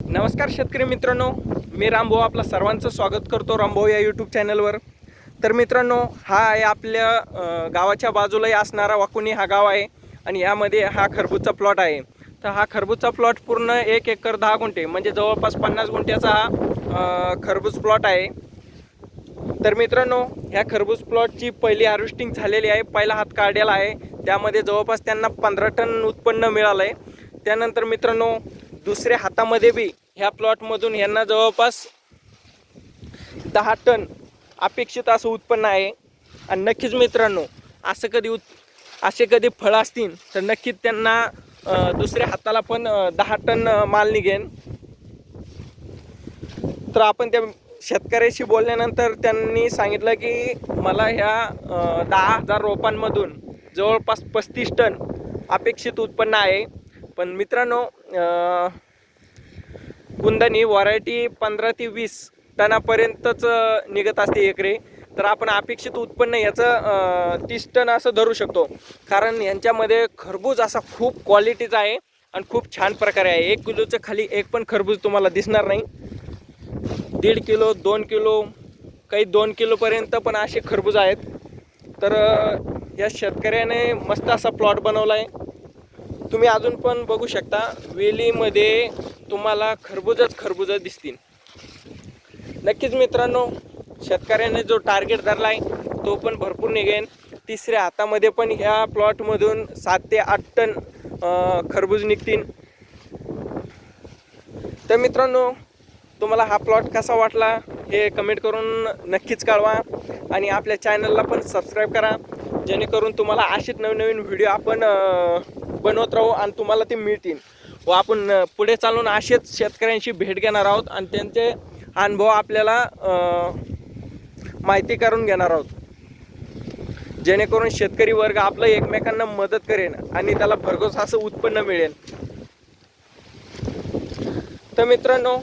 नमस्कार शेतकरी मित्रांनो मी रामभाऊ आपलं सर्वांचं स्वागत करतो रामभाऊ या यूट्यूब चॅनलवर तर मित्रांनो हा आहे आपल्या गावाच्या बाजूलाही असणारा वाकुनी हा गाव आहे आणि यामध्ये हा खरबूजचा प्लॉट आहे. तर हा खरबूजचा प्लॉट पूर्ण एक एकर दहा गुंठे म्हणजे जवळपास पन्नास गुंठ्याचा हा खरबूज प्लॉट आहे. तर मित्रांनो ह्या खरबूज प्लॉटची पहिली हार्वेस्टिंग झालेली आहे पहिला हात काढलेला आहे. त्यामध्ये जवळपास त्यांना पंधरा टन उत्पन्न मिळालं आहे त्यानंतर मित्रांनो दुसऱ्या हातामध्ये बी ह्या प्लॉटमधून यांना जवळपास दहा टन अपेक्षित असं उत्पन्न आहे. आणि नक्कीच मित्रांनो असं कधी उत् असे कधी फळं असतील तर नक्कीच त्यांना दुसऱ्या हाताला पण दहा टन माल निघेन तर आपण त्या शेतकऱ्याशी बोलल्यानंतर त्यांनी सांगितलं की मला ह्या दहा हजार रोपांमधून जवळपास पस्तीस टन अपेक्षित उत्पन्न आहे. पण मित्रांनो कुंदनी व्हरायटी पंधरा ते वीस टनापर्यंतच निघत असते एकरी. तर आपण अपेक्षित उत्पन्न याचं तीस टन असं धरू शकतो. कारण यांच्यामध्ये खरबूज असा खूप क्वालिटीचा आहे आणि खूप छान प्रकारे आहे. एक किलोच्या खाली एक पण खरबूज तुम्हाला दिसणार नाही. दीड किलो दोन किलो काही दोन किलोपर्यंत पण असे खरबूज आहेत. तर या शेतकऱ्याने मस्त असा प्लॉट बनवला आहे. तुम्ही अजून पण बघू शकता वेलीमध्ये तुम्हाला खरबूजच खरबूज दिसतील. नक्कीच मित्रांनो शेतकऱ्याने जो टार्गेट धरला आहे तो पण भरपूर निघेन. तिसऱ्या हातामध्ये पण ह्या प्लॉटमधून सात ते आठ टन खरबूज निघतील. तर मित्रांनो तुम्हाला हा प्लॉट कसा वाटला हे कमेंट करून नक्कीच कळवा. आणि आपल्या चॅनलला पण सबस्क्राईब करा. जेणेकरून तुम्हाला असेच नवीन नवीन व्हिडिओ आपण बनवत राहू आणि तुम्हाला ते मिळतील. व आपण पुढे चालून असेच शेतकऱ्यांशी भेट घेणार आहोत आणि त्यांचे अनुभव आपल्याला माहिती करून घेणार आहोत. जेणेकरून शेतकरी वर्ग आपलं एकमेकांना मदत करेन आणि त्याला भरघोस असं उत्पन्न मिळेल. तर मित्रांनो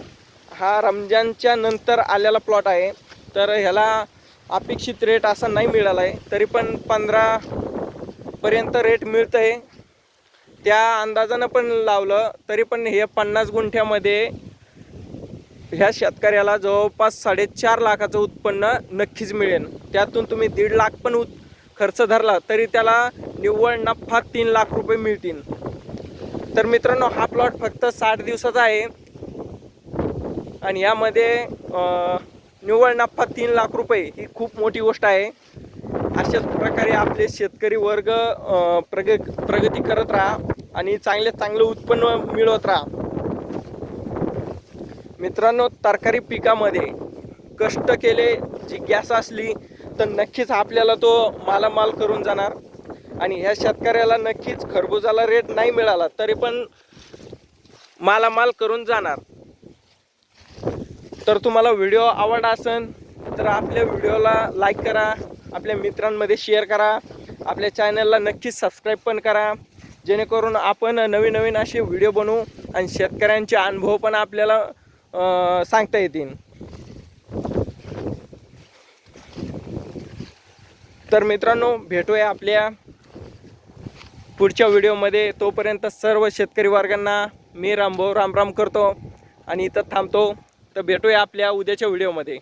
हा रमजानच्या नंतर आलेला प्लॉट आहे. तर ह्याला अपेक्षित रेट असा नाही मिळाला आहे. तरी पण पंधरापर्यंत रेट मिळतं आहे त्या अंदाजानं पण लावलं तरी पण हे पन्नास गुंठ्यामध्ये ह्या शेतकऱ्याला जवळपास साडेचार लाखाचं उत्पन्न नक्कीच मिळेल. त्यातून तुम्ही दीड लाख पण उत खर्च धरला तरी त्याला निव्वळ नफा तीन लाख रुपये मिळतील. तर मित्रांनो हा प्लॉट फक्त साठ दिवसाचा आहे. आणि यामध्ये निव्वळ नफा तीन लाख रुपये ही खूप मोठी गोष्ट आहे. अशाच प्रकारे आपले शेतकरी वर्ग प्रग प्रगती करत राहा आणि चांगले चांगलं उत्पन्न मिळवत राहा. मित्रांनो तरकारी पिकामध्ये कष्ट केले जिज्ञासा असली तर नक्कीच आपल्याला तो मालामाल करून जाणार आणि ह्या शेतकऱ्याला नक्कीच खरबुजाला रेट नाही मिळाला तरी पण मालामाल करून जाणार. तर तुम्हाला व्हिडिओ आवडला असेल तर आपल्या व्हिडिओला लाईक करा आपल्या मित्रांमध्ये शेअर करा आपल्या चॅनलला नक्कीच सबस्क्राईब पण करा जेणेकरून आपण नवीन नवीन असे व्हिडिओ बनवू आणि शेतकऱ्यांचे अनुभव पण आपल्याला सांगता येतील. तर मित्रांनो भेटूया आपल्या पुढच्या व्हिडिओमध्ये तोपर्यंत सर्व शेतकरी वर्गांना मी रामभाऊ राम राम करतो आणि इथं थांबतो. तर भेटूया आपल्या उद्याच्या व्हिडिओमध्ये.